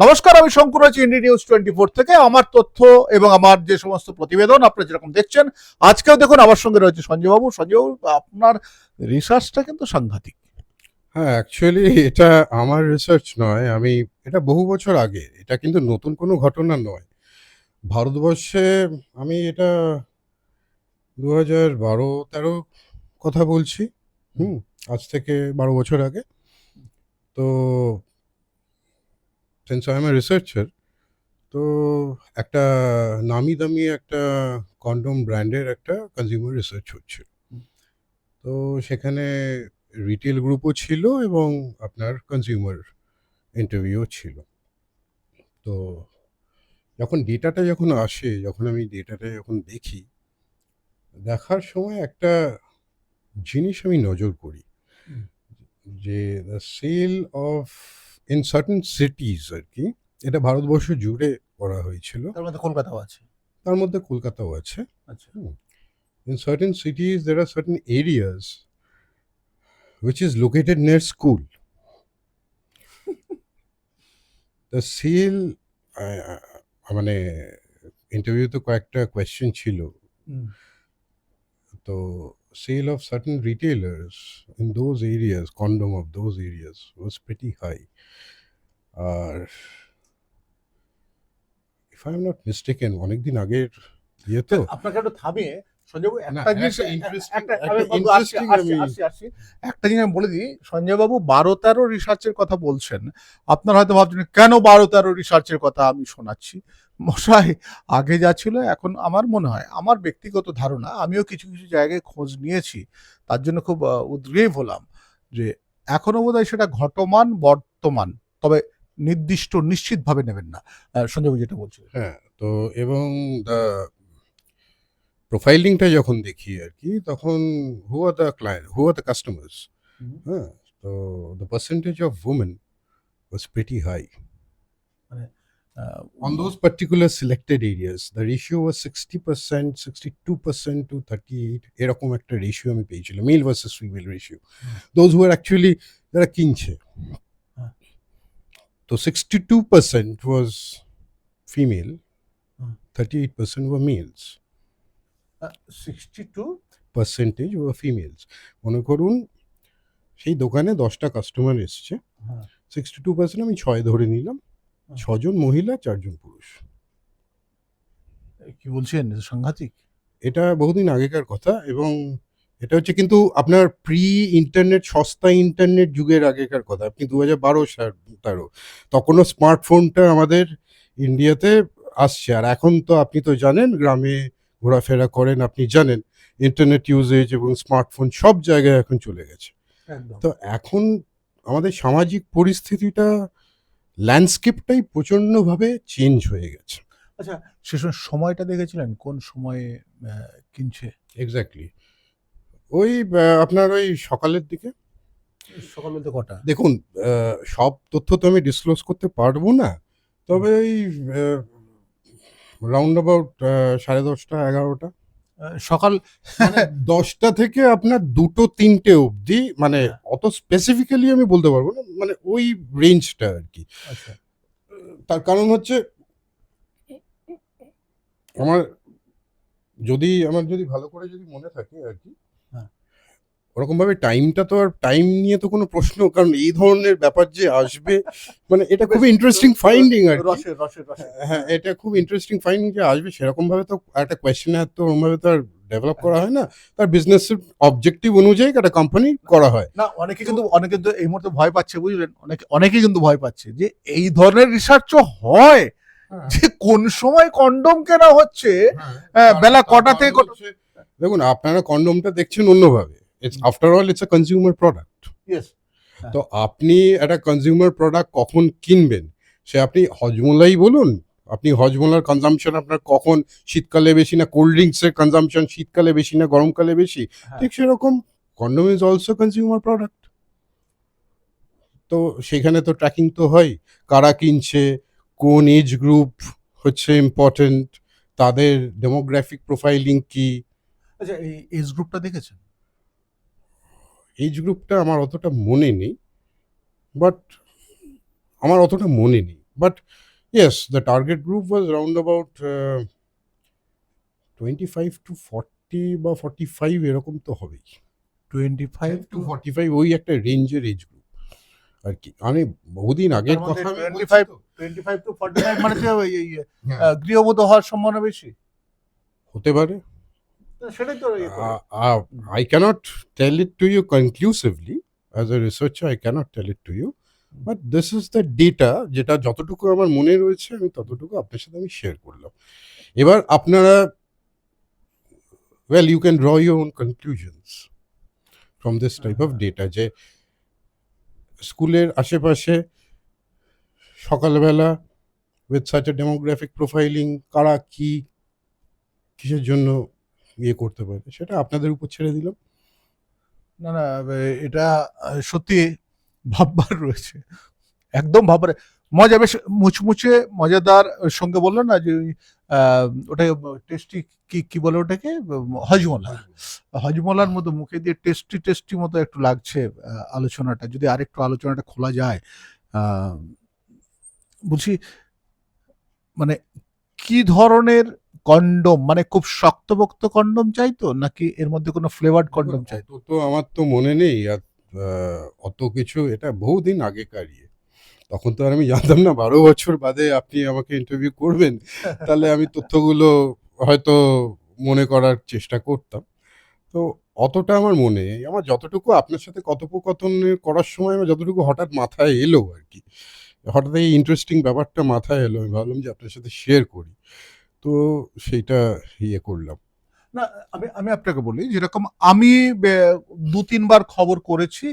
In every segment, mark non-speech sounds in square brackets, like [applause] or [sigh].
নমস্কার, আমি শঙ্কর আছি ইন্ডি নিউজ টোয়েন্টি ফোর থেকে। আমার তথ্য এবং আমার যে সমস্ত প্রতিবেদন আপনারা যেরকম দেখছেন, আজকেও দেখুন, আমার সঙ্গে রয়েছে সঞ্জয় বাবু সঞ্জয় বাবু আপনার রিসার্চটা কিন্তু সাংঘাতিক। হ্যাঁ অ্যাকচুয়ালি এটা আমার রিসার্চ নয়। আমি, এটা বহু বছর আগে। এটা কিন্তু নতুন কোনো ঘটনা নয়। ভারতবর্ষে আমি এটা দু হাজার বারো, তেরো কথা বলছি। হুম, আজ থেকে বারো বছর আগে। তো since I am a researcher তো একটা নামি দামি একটা কন্ডম ব্র্যান্ডের একটা কনজিউমার রিসার্চ হচ্ছিল। তো সেখানে রিটেল গ্রুপও ছিল এবং আপনার কনজিউমার ইন্টারভিউও ছিল। তো যখন ডেটাটা যখন আসে যখন আমি ডেটাটা যখন দেখি দেখার সময় একটা জিনিস আমি নজর করি। যে the sale of in certain cities আর কি এটা ভারতবর্ষ জুড়ে করা হয়েছিল। তার মধ্যে কলকাতাও আছে। তার মধ্যে কলকাতাও আছে। আচ্ছা। cities there are certain areas which is located near school. The sale আহ, আহ, মানে ইন্টারভিউতে কয়েকটা কোয়েশ্চেন ছিল। তো sale of certain retailers in those areas condom of those areas was pretty high. R if i'm not mistaken অনেকদিন আগের ইয়ে তো আপনাকে একটু থামিয়ে সঞ্জয় একটা জিনিস একটা জিনিস বলে দিই সঞ্জয় বাবু বারো তেরো রিসার্চের কথা বলছেন। আপনারা হয়তো ভাবছেন কেন বারো তেরো রিসার্চের কথা আমি শোনাচ্ছি? মশাই আগে যা ছিল এখন আমার মনে হয় আমার ব্যক্তিগত ধারণা আমিও কিছু কিছু জায়গায় খোঁজ নিয়েছি তার জন্য খুব উদ্গ্রীব হলাম যে এখনও বোধহয় সেটা ঘটমান বর্তমান তবে নির্দিষ্ট নিশ্চিতভাবে নেবেন না। সঞ্জয় যেটা বলছিলেন। হ্যাঁ তো এবং প্রোফাইলিংটা যখন দেখি আর কি তখন who are the client who are the customers হ্যাঁ তো the percentage of women was pretty high ah, on those particular selected areas the ratio was 60% 62% to 38 এরকম একটা রেশিও আমি পেয়েছিলাম male versus female ratio those who are actually যারা কিনছে। তো 62% was female হুম। 38% were males sixty two percentage were females মনে করুন সেই দোকানে দশটা কাস্টমার এসছে। সিক্সটি টু পার্সেন্ট আমি ছয় ধরে নিলাম। ছজন মহিলা চারজন পুরুষ। কি বলছেন? সাংঘাতিক। এটা বহুদিন আগেকার কথা এবং এটা হচ্ছে কিন্তু আপনার প্রি ইন্টারনেট সস্তা ইন্টারনেট যুগের আগেকার কথা। আপনি দু হাজার বারো তেরো তখনও স্মার্টফোনটা আমাদের ইন্ডিয়াতে আসছে। আর এখন তো আপনি তো জানেন গ্রামে ঘোরাফেরা করেন আপনি জানেন ইন্টারনেট ইউজেজ এবং স্মার্টফোন সব জায়গায় এখন চলে গেছে। তো এখন আমাদের সামাজিক পরিস্থিতিটা ল্যান্ডস্কেপটাই প্রচণ্ডভাবে চেঞ্জ হয়ে গেছে। আচ্ছা সে সময় সময়টা দেখেছিলেন? কোন সময়ে কিনছে? এক্স্যাক্টলি ওই আপনার ওই সকালের দিকে? সকাল বলতে কটা? দেখুন সব তথ্য তো আমি ডিসক্লোজ করতে পারব না। তবে ওই রাউন্ড অ্যাবাউট সাড়ে দশটা এগারোটা। সকাল মানে [laughs] দশটা থেকে আপনার দুটো তিনটে অবধি মানে অত স্পেসিফিক্যালি আমি বলতে পারব না মানে ওই রেঞ্জটা আর কি। আচ্ছা। তার কারণ হচ্ছে আমার যদি আমার যদি ভালো করে যদি মনে থাকে আর কি হ্যাঁ। ওরকম ভাবে টাইমটা তো আর টাইম নিয়ে তো কোনো প্রশ্ন কারণ এই ধরনের ব্যাপার যে আসবে মানে এটা খুবই ইন্টারেস্টিং ফাইন্ডিং আর রসের হ্যাঁ এটা খুব ইন্টারেস্টিং ফাইন্ডিং যে আসবে সেরকম ভাবে তো একটা কোয়েশ্চেন আর তো ওরকম ভাবে তো আর ডেভেলপ করা হয় না। তার বিজনেসের অবজেক্টিভ অনুযায়ী একটা কোম্পানি করা হয়। না অনেকে কিন্তু অনেকে তো এই মুহূর্তে ভয় পাচ্ছে বুঝলেন? অনেকে অনেকে কিন্তু ভয় পাচ্ছে যে এই ধরনের রিসার্চও হয়? যে কোন সময় কন্ডম কেনা হচ্ছে? হ্যাঁ, বেলা কটা থেকে দেখুন আপনারা কন্ডমটা দেখছেন অন্যভাবে। It's after all it's a consumer product তো আপনি একটা কনজিউমার প্রোডাক্ট কখন কিনবেন? সে আপনি হজমোলাই বলুন আপনি হজমোলার কনজাম্পশন আপনার কখন? শীতকালে বেশি না কোল্ড ড্রিঙ্কসের কনজাম্পশন শীতকালে বেশি না গরমকালে বেশি? হ্যাঁ। ঠিক সেরকম condom is also consumer product তো সেখানে তো ট্র্যাকিং তো হয় কারা কিনছে কোন এজ গ্রুপ হচ্ছে ইম্পর্টেন্ট তাদের ডেমোগ্রাফিক প্রোফাইলিং কি? আচ্ছা এই এজ গ্রুপটা দেখেছেন? এজ গ্রুপটা আমার অতটা মনে নেই বাট আমার অতটা মনে নেই। But yes the target group was round about twenty five to forty বা ফর্টি ফাইভ এরকম তো হবেই। Twenty five to forty five ওই একটা রেঞ্জের এজ গ্রুপ আর কি আমি বহুদিন আগের মধ্যে কথা আমি 25 twenty five to forty five মানে এই, [laughs] হ্যাঁ, গৃহবধূ হওয়ার সম্ভাবনা বেশি? হতে পারে। সেটাই তো I cannot tell it to you conclusively. As a researcher, I cannot tell it to you. But this is the data যেটা যতটুকু আমার মনে রয়েছে আমি ততটুকু আপনার সাথে আমি শেয়ার করলাম এবার আপনারা well you can draw your own conclusions from this type of data যে স্কুলের আশেপাশে সকালবেলা with such a demographic profiling কারা কি কিসের জন্য ইয়ে করতে পারে। সেটা আপনাদের উপর ছেড়ে দিলাম। না না এটা সত্যি ভাববার রয়েছে। একদম ভাববার, মজা বেশ মুচমুচে, মজাদার সঙ্গে বলল না যে ওটা টেস্টি কি কি বলে ওটাকে? হজমলা। হজমলার মতো মুখে দিয়ে টেস্টি টেস্টি মতো একটু লাগছে আলোচনাটা। যদি আরেকটু আলোচনাটা খোলা যায় বলছি মানে কি ধরনের কন্ডম মানে খুব শক্তপোক্ত কন্ডম চাইতো নাকি এর মধ্যে কোনো ফ্লেভার্ড কন্ডম চাইতো তো আমার তো মনে নেই। আর, অত কিছু এটা বহুদিন আগেকার ইয়ে। তখন তো আর আমি জানতাম না বারো বছর বাদে আপনি আমাকে ইন্টারভিউ করবেন। [laughs] তাহলে আমি তথ্যগুলো হয়তো মনে করার চেষ্টা করতাম। তো অতটা আমার মনে আমার যতটুকু আপনার সাথে কথোপকথন করার সময় আমার যতটুকু হঠাৎ মাথায় এলো আর কি। হঠাৎ এই ইন্টারেস্টিং ব্যাপারটা মাথায় এলো। আমি ভাবলাম যে আপনার সাথে শেয়ার করি। তো সেইটা ইয়ে করলাম। না আমি আমি আপনাকে বলি যেরকম আমি দু তিনবার খবর করেছি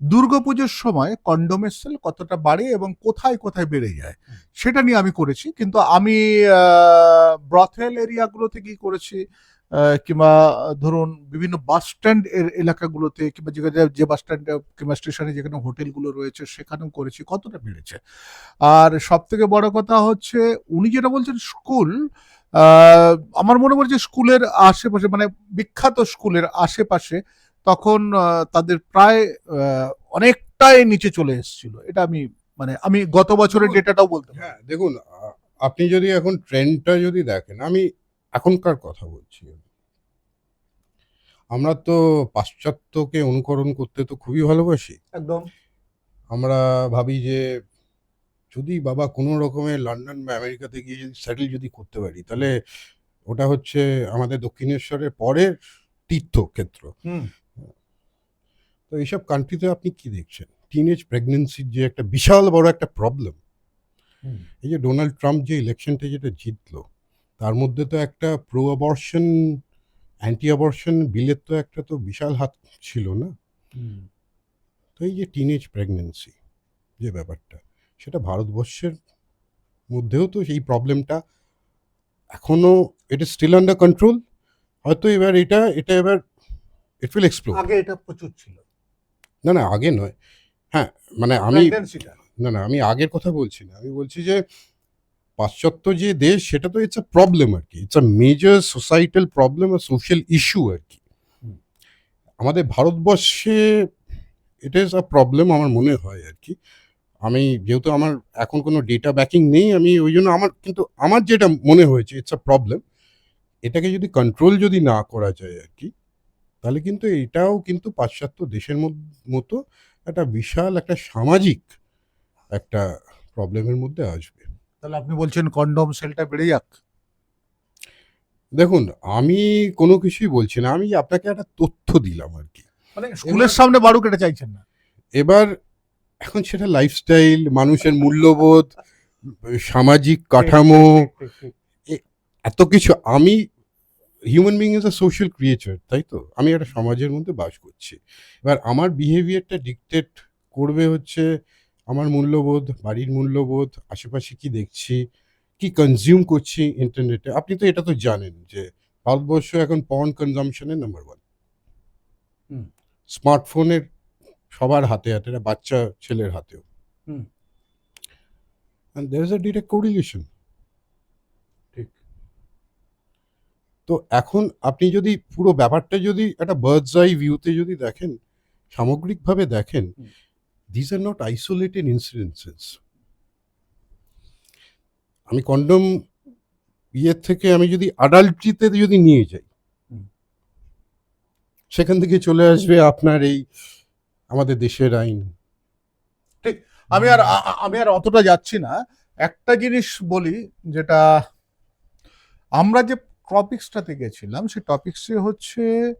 দুর্গাপুজোর সময় কন্ডোমের সেল কতটা বাড়ে এবং কোথায় কোথায় বেড়ে যায় সেটা নিয়ে আমি করেছি কিন্তু আমি ব্রথেল এরিয়াগুলোতে কি করেছি কিংবা ধরুন বিভিন্ন বাস স্ট্যান্ড এর এলাকাগুলোতে কিংবা যেখানে যে বাস স্ট্যান্ড কিংবা স্টেশনে যেখানে হোটেলগুলো রয়েছে সেখানেও করেছি কতটা বেড়েছে? আর সব থেকে বড় কথা হচ্ছে উনি যেটা বলছেন স্কুল আমার মনে পড়ছে স্কুলের আশেপাশে মানে বিখ্যাত স্কুলের আশেপাশে তখন তাদের প্রায় অনেকটাই নিচে চলে এসেছিল। এটা আমি মানে আমি গত বছরের ডেটাটাও বলতে হ্যাঁ দেখুন আপনি যদি এখন ট্রেন্ডটা যদি দেখেন আমি এখনকার কথা বলছি। আমরা তো পাশ্চাত্যকে অনুকরণ করতে তো খুবই ভালোবাসি। একদম। আমরা ভাবি যে যদি বাবা কোনো রকমের লন্ডন বা আমেরিকাতে গিয়ে যদি সেটেল যদি করতে পারি তাহলে ওটা হচ্ছে আমাদের দক্ষিণেশ্বরের পরের তীর্থক্ষেত্র। তো এইসব কান্ট্রিতে আপনি কি দেখছেন? টিনেজ প্রেগনেন্সির যে একটা বিশাল বড় একটা প্রবলেম এই যে ডোনাল্ড ট্রাম্প যে ইলেকশনটা যেটা জিতলো তার মধ্যে তো একটা প্রো অবর্শন অ্যান্টি অবর্শন বিলের তো একটা তো বিশাল হাত ছিল না? তো এই যে টিনেজ প্রেগনেন্সি যে ব্যাপারটা সেটা ভারতবর্ষের মধ্যেও তো সেই প্রবলেমটা এখনও it is still under control হয়তো এবার এটা এটা এবার ইট উইল এক্সপ্লোর আগে এটা প্রচুর ছিল। না না আগে নয়। হ্যাঁ মানে আমি না না আমি আগের কথা বলছি না। আমি বলছি যে পাশ্চাত্য যে দেশ সেটা তো ইটস আ প্রবলেম আর কি। It's a major societal problem R social issue আর কি। আমাদের ভারতবর্ষে ইট ইজ আ প্রবলেম আমার মনে হয় আর কি। আমি যেহেতু আমার এখন কোনো ডেটা ব্যাকিং নেই আমি ওই জন্য আমার কিন্তু আমার যেটা মনে হয়েছে ইটস আ প্রবলেম এটাকে যদি কন্ট্রোল যদি না করা যায় আর কি তাহলে কিন্তু এটাও কিন্তু পাশ্চাত্য দেশের মতো একটা বিশাল একটা সামাজিক একটা প্রবলেমের মধ্যে আসবে। তাহলে আপনি বলছেন কন্ডম সেলটা বেড়ে যাক। দেখুন আমি কোনো কিছুই বলছি না আমি আপনাকে একটা তথ্য দিলাম আর কি। মানে স্কুলের সামনে বাড়ুক কেটে চাইছেন না। এবার এখন সেটা লাইফস্টাইল মানুষের মূল্যবোধ সামাজিক কাঠামো। এত কিছু। আমি human being is a social creature তাই তো? আমি একটা সমাজের মধ্যে বাস করছি। এবার আমার বিহেভিয়ারটা ডিকটেট করবে হচ্ছে আমার মূল্যবোধ বাড়ির মূল্যবোধ আশেপাশে কি দেখছি কি কনজিউম করছি ইন্টারনেটে আপনি তো এটা তো জানেন যে ভারতবর্ষ এখন পর্ন কনজামশনের নাম্বার ওয়ান হুম। স্মার্টফোনের সবার হাতে হাতে বাচ্চা ছেলের হাতেও। direct ঠিক। তো এখন আপনি যদি পুরো ব্যাপারটা যদি একটা বার্ডস আই ভিউতে যদি দেখেন সামগ্রিকভাবে দেখেন this are not isolated incidences আমি কন্ডম ইয়ের থেকে আমি যদি আডাল্ট্রিতে যদি নিয়ে যাই সেখান থেকে চলে আসবে আপনার এই আমাদের দেশের আইন। ঠিক আমি আর আমি আর অতটা যাচ্ছি না। একটা জিনিস বলি যেটা আমরা যে টপিক্সটাতে গেছিলাম সেই টপিক্সে হচ্ছে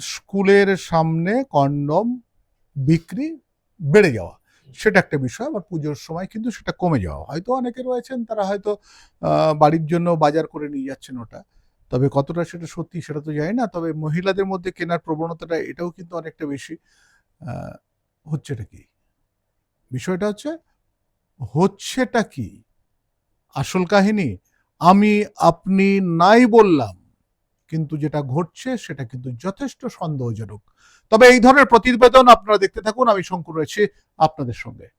স্কুলের সামনে কন্ডম বিক্রি বেড়ে যাওয়া। সেটা একটা বিষয়, আবার পুজোর সময় কিন্তু সেটা কমে যাওয়া। হয়তো অনেকে রয়েছেন, তারা হয়তো বাড়ির জন্য বাজার করে নিয়ে যাচ্ছেন ওটা। তবে কতটা সেটা সত্যি সেটা তো জানি না, তবে মহিলাদের মধ্যে কেনার প্রবণতাটা এটাও কিন্তু অনেকটা বেশি হচ্ছেটা কি? বিষয়টা হচ্ছে, হচ্ছেটা কি? আসল কাহিনী আমি আপনি নাই বললাম। কিন্তু যেটা ঘটছে সেটা কিন্তু যথেষ্ট সন্দেহজনক। তবে এই ধরনের প্রতিবেদন আপনারা দেখতে থাকুন, আমি শঙ্কর রয়েছি আপনাদের সঙ্গে।